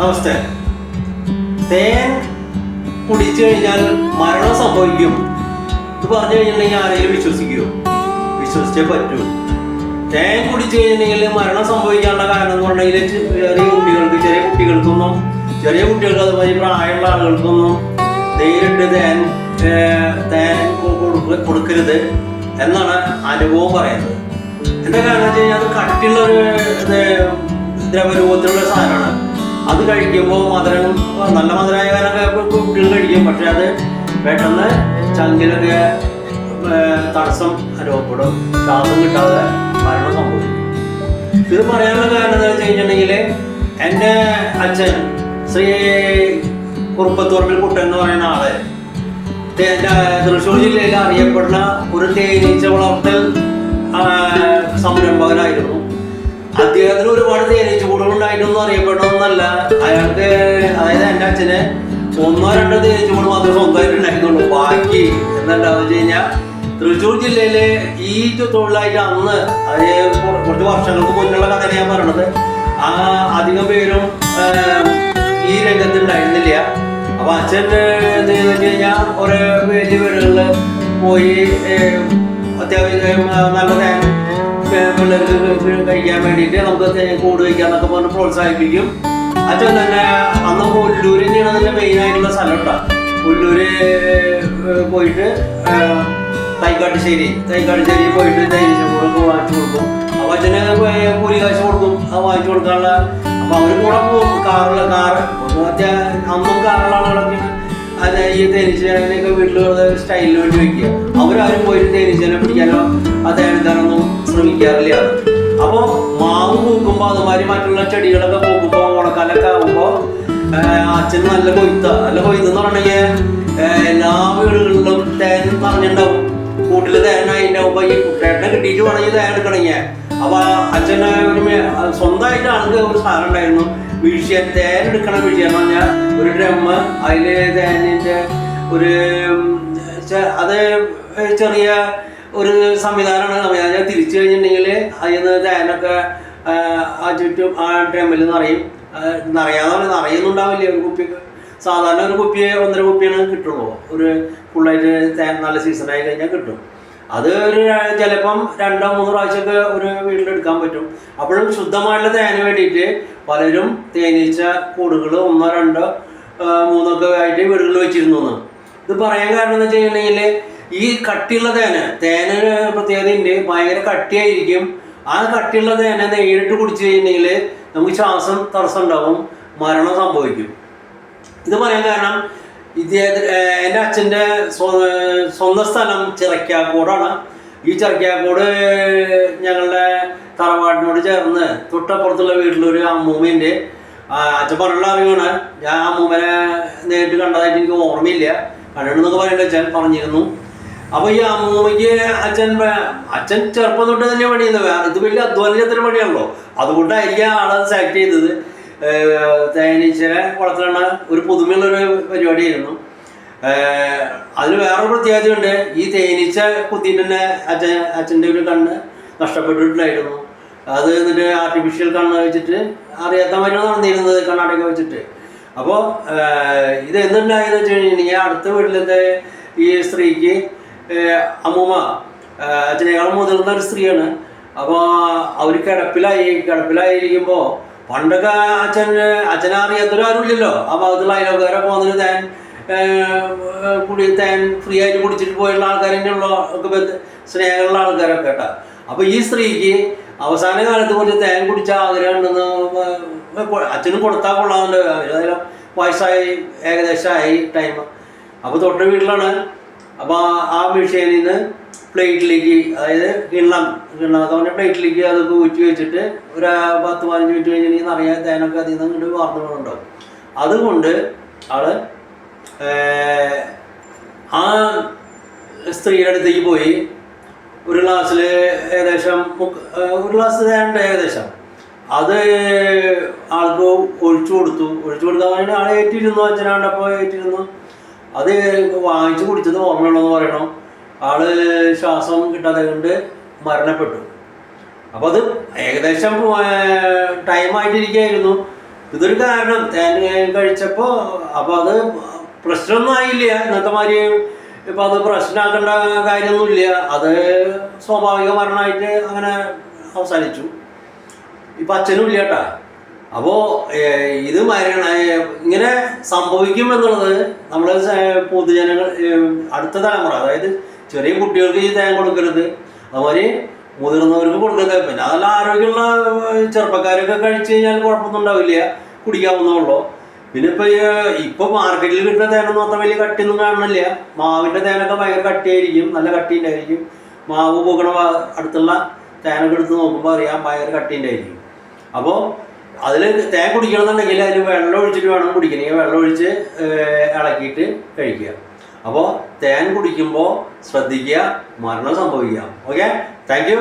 നമസ്തേ. തേൻ കുടിച്ചു കഴിഞ്ഞാൽ മരണം സംഭവിക്കും. ഇത് പറഞ്ഞു കഴിഞ്ഞിട്ടുണ്ടെങ്കിൽ ആരെങ്കിലും വിശ്വസിക്കുമോ വിശ്വസിച്ചേ പറ്റൂ. തേൻ കുടിച്ചു കഴിഞ്ഞിട്ടുണ്ടെങ്കിൽ മരണം സംഭവിക്കാനുള്ള കാരണം എന്ന് പറഞ്ഞെങ്കിൽ ചെറിയ കുട്ടികൾക്ക് ചെറിയ കുട്ടികൾക്കൊന്നും ചെറിയ കുട്ടികൾക്ക് അതുമാതിരി പ്രായമുള്ള ആളുകൾക്കൊന്നും നേരിട്ട് തേൻ തേൻ കൊടുക്കരുത് എന്നാണ് അനുഭവം പറയുന്നത്. എന്താ കാരണം വെച്ച് കഴിഞ്ഞാൽ അത് കട്ടിയുള്ള ഒരു ദ്രവരൂപത്തിലുള്ള സാധനമാണ്. അത് കഴിക്കുമ്പോൾ മധുരം നല്ല മധുരമായ കാരണമൊക്കെ കുട്ടികൾ കഴിക്കും. പക്ഷെ അത് പെട്ടെന്ന് ചങ്കിലൊക്കെ തടസ്സം അനുഭവപ്പെടും ശ്വാസം കിട്ടാതെ മരണം സംഭവിക്കും. ഇത് പറയാനുള്ള കാരണം എന്താ വെച്ച് കഴിഞ്ഞിട്ടുണ്ടെങ്കിൽ എന്റെ അച്ഛൻ ശ്രീ കുറുപ്പത്തൂർമിൽ കുട്ടൻ എന്ന് പറയുന്ന ആൾ തൃശ്ശൂർ ജില്ലയിൽ അറിയപ്പെടുന്ന ഒരു തേനീച്ച വളർത്തൽ സംരംഭകനായിരുന്നു. അദ്ദേഹത്തിന് ഒരുപാട് തേനീച്ച കൂടുകളുണ്ടായിട്ടൊന്നും അറിയപ്പെടണമെന്നല്ല അയാൾക്ക് അതായത് എന്റെ അച്ഛന് ഒന്നോ രണ്ടോ തേനീച്ച കൂട് മാത്രമേ സ്വന്തമായിട്ട് ഉണ്ടായിരുന്നുള്ളൂ. ബാക്കി എന്താണ്ടാന്ന് വെച്ച് കഴിഞ്ഞാൽ തൃശ്ശൂർ ജില്ലയിലെ ഈ തൊഴിലായിട്ട് അന്ന് അതായത് കുറച്ച് വർഷങ്ങൾക്ക് മുന്നുള്ള കഥ ഞാൻ പറയണത്. ആ അധികം പേരും ഈ രംഗത്ത് ഉണ്ടായിരുന്നില്ല. അപ്പൊ അച്ഛൻ എന്ത് ചെയ്തെന്ന് കഴിഞ്ഞാൽ കുറെ വലിയ വീടുകളിൽ പോയി അത്യാവശ്യം നല്ല പിള്ളേർക്ക് കഴിക്കാൻ വേണ്ടിയിട്ട് നമുക്ക് കൂട് വയ്ക്കാന്നൊക്കെ പറഞ്ഞ് പ്രോത്സാഹിപ്പിക്കും. അച്ഛൻ തന്നെ അന്ന് ഉള്ളൂര് തന്നെയാണ് അതിന്റെ മെയിൻ ആയിട്ടുള്ള സ്ഥലം കേട്ടോ. ഏഹ്, പോയിട്ട് തൈക്കാട്ടുശ്ശേരി. തൈക്കാട്ടുശ്ശേരി പോയിട്ട് തൈരിച്ച കൂടൊക്കെ വാങ്ങിച്ചു കൊടുക്കും. അപ്പൊ അച്ഛന് കൂലി കാശ് കൊടുക്കും. അത് വാങ്ങിച്ചു കൊടുക്കാനുള്ള അപ്പൊ അവർ കൂടെ പോകും. കാറിൽ കാറ് മറ്റേ അന്നും കാറുള്ള ആളുകളൊക്കെ അത് ഈ തേനീച്ചേനൊക്കെ വീട്ടിൽ സ്റ്റൈലിന് വേണ്ടി വെക്കുക. അവരാരും പോയിട്ട് തേനീച്ചേനെ പിടിക്കാനോ അത് എഴുതാനൊന്നും ശ്രമിക്കാറില്ല അപ്പോൾ മാവ് പൂക്കുമ്പോൾ അതുമാതിരി മറ്റുള്ള ചെടികളൊക്കെ പൂക്കുമ്പോൾ ഓണക്കാലൊക്കെ ആകുമ്പോൾ അച്ഛൻ നല്ല കൊയ്ത്ത. നല്ല കൊയ്ത്ത് എന്ന് പറഞ്ഞെങ്കിൽ എല്ലാ വീടുകളിലും തേൻ പറഞ്ഞിട്ടുണ്ടാവും കൂട്ടിൽ തേൻ അതിന്റെ ഈ കുട്ടേട്ടനെ കിട്ടിയിട്ട് വേണമെങ്കിൽ തേൻ എടുക്കണമെങ്കിൽ അപ്പൊ അച്ഛനെ ഒരു സ്വന്തമായിട്ട് ഒരു സാധനം ഉണ്ടായിരുന്നു. വീഴ്ച തേൻ എടുക്കണ വീഴ്ച എന്ന് പറഞ്ഞാൽ ഒരു ഡ്രമ്മ് അതിലെ തേനിന്റെ ഒരു അത് ചെറിയ ഒരു സംവിധാനമാണ്. സംവിധാനം തിരിച്ചു കഴിഞ്ഞിട്ടുണ്ടെങ്കിൽ അതിൽ നിന്ന് തേനൊക്കെ ആ, ചുറ്റും ആ ഡ്രമ്മിൽ നിറയും നിറയാതെ നിറയുന്നുണ്ടാവില്ല ഒരു കുപ്പിക്ക് സാധാരണ ഒരു കുപ്പി ഒന്നര കുപ്പിയാണ് കിട്ടുള്ളൂ. ഒരു ഫുള്ളായിട്ട് തേൻ നല്ല സീസണായി കഴിഞ്ഞാൽ കിട്ടും. അത് ഒരു ചിലപ്പം രണ്ടോ മൂന്നോ പ്രാവശ്യമൊക്കെ ഒരു വീട്ടിലെടുക്കാൻ പറ്റും. അപ്പോഴും ശുദ്ധമായിട്ടുള്ള തേന് വേണ്ടിയിട്ട് പലരും തേനീച്ച കൂടുകൾ ഒന്നോ രണ്ടോ മൂന്നൊക്കെ ആയിട്ട് വീടുകളിൽ വെച്ചിരുന്നു. ഇത് പറയാൻ കാരണം എന്ന് വെച്ച് കഴിഞ്ഞിട്ടുണ്ടെങ്കിൽ ഈ കട്ടിയുള്ള തേന തേന പ്രത്യേകത ഉണ്ട്. ഭയങ്കര കട്ടിയായിരിക്കും. ആ കട്ടിയുള്ള തേന നേരിട്ട് കുടിച്ചു കഴിഞ്ഞിട്ടുണ്ടെങ്കിൽ നമുക്ക് ശ്വാസം തടസ്സം ഉണ്ടാവും മരണം സംഭവിക്കും. ഇത് പറയാൻ കാരണം ഇദ്ദേഹത്തിന് എന്റെ അച്ഛന്റെ സ്വ- സ്വന്തം സ്ഥലം ചിറക്കാക്കോടാണ് ഈ ചിറക്കാക്കോട് ഞങ്ങളുടെ തറവാടിനോട് ചേർന്ന് തൊട്ടപ്പുറത്തുള്ള വീട്ടിലൊരു അമ്മൂമ്മേന്റെ അച്ഛൻ പറഞ്ഞുള്ള അറിവാണ് ഞാൻ അമ്മൂമ്മനെ നേരിട്ട് കണ്ടതായിട്ട് എനിക്ക് ഓർമ്മയില്ല. കണ്ടിട്ടുണ്ടെന്നൊക്കെ പറയേണ്ട അച്ഛൻ? പറഞ്ഞിരുന്നു. അപ്പൊ ഈ അമ്മൂമ്മയ്ക്ക് അച്ഛൻ അച്ഛൻ ചെറുപ്പം തൊട്ട് തന്നെ പണിയുന്നത്. ഇത് വലിയ അധ്വാനിച്ചത്തിന് പണിയാണല്ലോ. അതുകൊണ്ടായിരിക്കും ആളെ സെലക്ട് ചെയ്തത്. തേനീച്ചനെ വളർത്തുന്ന ഒരു പുതുമയുള്ളൊരു പരിപാടിയായിരുന്നു. അതിന് വേറൊരു പ്രത്യേകതയുണ്ട്. ഈ തേനീച്ച കുത്തിയിട്ട് തന്നെ അച്ഛൻ അച്ഛന്റെ ഒരു കണ്ണ് നഷ്ടപ്പെട്ടിട്ടുണ്ടായിരുന്നു. അത് എന്നിട്ട് ആർട്ടിഫിഷ്യൽ കണ്ണ് വെച്ചിട്ട് അറിയാത്ത മരുന്ന് നടന്നിരുന്നത് കണ്ണാടൊക്കെ വെച്ചിട്ട്. അപ്പോൾ ഇത് എന്തുണ്ടായെന്ന് വെച്ച് കഴിഞ്ഞിട്ടുണ്ടെങ്കിൽ അടുത്ത വീട്ടിലത്തെ ഈ സ്ത്രീക്ക് അമ്മൂമ്മ അച്ഛനേക്കാളും മുതിർന്ന ഒരു സ്ത്രീയാണ്. അപ്പോൾ അവർ കിടപ്പിലായി കിടപ്പിലായിരിക്കുമ്പോൾ പണ്ടൊക്കെ അച്ഛൻ അച്ഛനെ അറിയാത്തൊരു ആരുമില്ലല്ലോ. ആ ഭാഗത്തുള്ള അയലോക്കാരൊക്കെ വന്നിട്ട് താൻ കുടി താൻ ഫ്രീ ആയിട്ട് കുടിച്ചിട്ട് പോയുള്ള ആൾക്കാരെന്നെയുള്ള ഒക്കെ ബന്ധ- സ്നേഹമുള്ള ആൾക്കാരൊക്കെ കേട്ടോ. അപ്പോൾ ഈ സ്ത്രീക്ക് അവസാന കാലത്ത് കുറച്ച് തേൻ കുടിച്ച ആഗ്രഹം ഉണ്ടെന്ന് അച്ഛനും കൊടുത്താൽ കൊള്ളാമെന്നുണ്ട് ഏതായാലും വയസ്സായി ഏകദേശമായി ടൈം അപ്പോൾ തൊട്ട വീട്ടിലാണ് അപ്പോൾ ആ മെഷീനിൽ നിന്ന് പ്ലേറ്റിലേക്ക് അതായത് കിണ്ണം കിണ്ണം എന്ന് പ്ലേറ്റിലേക്ക് അതൊക്കെ ഊറ്റി വെച്ചിട്ട് ഒരു പത്ത് പതിനഞ്ച് മിനിറ്റ് കഴിഞ്ഞിട്ടുണ്ടെങ്കിൽ നിറയെ തേനൊക്കെ അതിൽ നിന്ന് ഇങ്ങോട്ട് അതുകൊണ്ട് ആൾ ആ സ്ത്രീയുടെ അടുത്തേക്ക് പോയി. ഒരു ഗ്ലാസ്സിൽ ഏകദേശം ഒരു ഗ്ലാസ് തേനുണ്ട് ഏകദേശം. അത് ആൾക്ക് ഒഴിച്ചു കൊടുത്തു. ഒഴിച്ചു കൊടുക്കാൻ വേണ്ടി ആളെ ഏറ്റിരുന്നു അച്ഛനാണ്ടപ്പോൾ ഏറ്റിരുന്നു. അത് വാങ്ങിച്ചു കുടിച്ചത് ഓർമ്മയുള്ളതെന്ന് പറയണം. ആൾ ശ്വാസം കിട്ടാതെ കൊണ്ട് മരണപ്പെട്ടു. അപ്പോൾ അത് ഏകദേശം ടൈം ആയിട്ടിരിക്കുകയായിരുന്നു. ഇതൊരു കാരണം. തേൻ കഴിച്ചപ്പോൾ അപ്പോൾ അത് പ്രശ്നമൊന്നും ആയില്ല. ഇന്നത്തെ മാതിരി ഇപ്പം അത് പ്രശ്നമാക്കേണ്ട കാര്യമൊന്നുമില്ല. അത് സ്വാഭാവിക മരണമായിട്ട് അങ്ങനെ അവസാനിച്ചു. ഇപ്പം അച്ഛനും ഇല്ല കേട്ടാ. അപ്പോൾ ഇത് ഇങ്ങനെ സംഭവിക്കും എന്നുള്ളത് നമ്മൾ പൊതുജനങ്ങൾ അടുത്ത തലമുറ അതായത് ചെറിയ കുട്ടികൾക്ക് ഈ തേങ്ങ കൊടുക്കരുത്. അതുപോലെ മുതിർന്നവർക്ക് കൊടുക്കരുത്. പിന്നെ അതല്ല ആരോഗ്യമുള്ള ചെറുപ്പക്കാരൊക്കെ കഴിച്ചു കഴിഞ്ഞാൽ കുഴപ്പമൊന്നും ഉണ്ടാവില്ല. കുടിക്കാവുന്നുള്ളൂ പിന്നെ ഇപ്പൊ ഈ, ഇപ്പൊ മാർക്കറ്റിൽ കിട്ടുന്ന തേനൊന്നും മാത്രം വലിയ കട്ടിയൊന്നും കാണുന്നില്ല. മാവിന്റെ തേനൊക്കെ ഭയങ്കര കട്ടിയായിരിക്കും നല്ല കട്ടിയുണ്ടായിരിക്കും. മാവ് പൂക്കണ അടുത്തുള്ള തേനൊക്കെ എടുത്ത് നോക്കുമ്പോൾ അറിയാം ഭയങ്കര കട്ടിയുണ്ടായിരിക്കും. അപ്പോൾ അതിൽ തേൻ കുടിക്കണമെന്നുണ്ടെങ്കിൽ അതിൽ വെള്ളം ഒഴിച്ചിട്ട് വേണം കുടിക്കണമെങ്കിൽ വെള്ളം ഒഴിച്ച് ഇളക്കിയിട്ട് കഴിക്കുക. അപ്പോൾ തേൻ കുടിക്കുമ്പോൾ ശ്രദ്ധിക്കുക മരണം സംഭവിക്കുക. Okay thank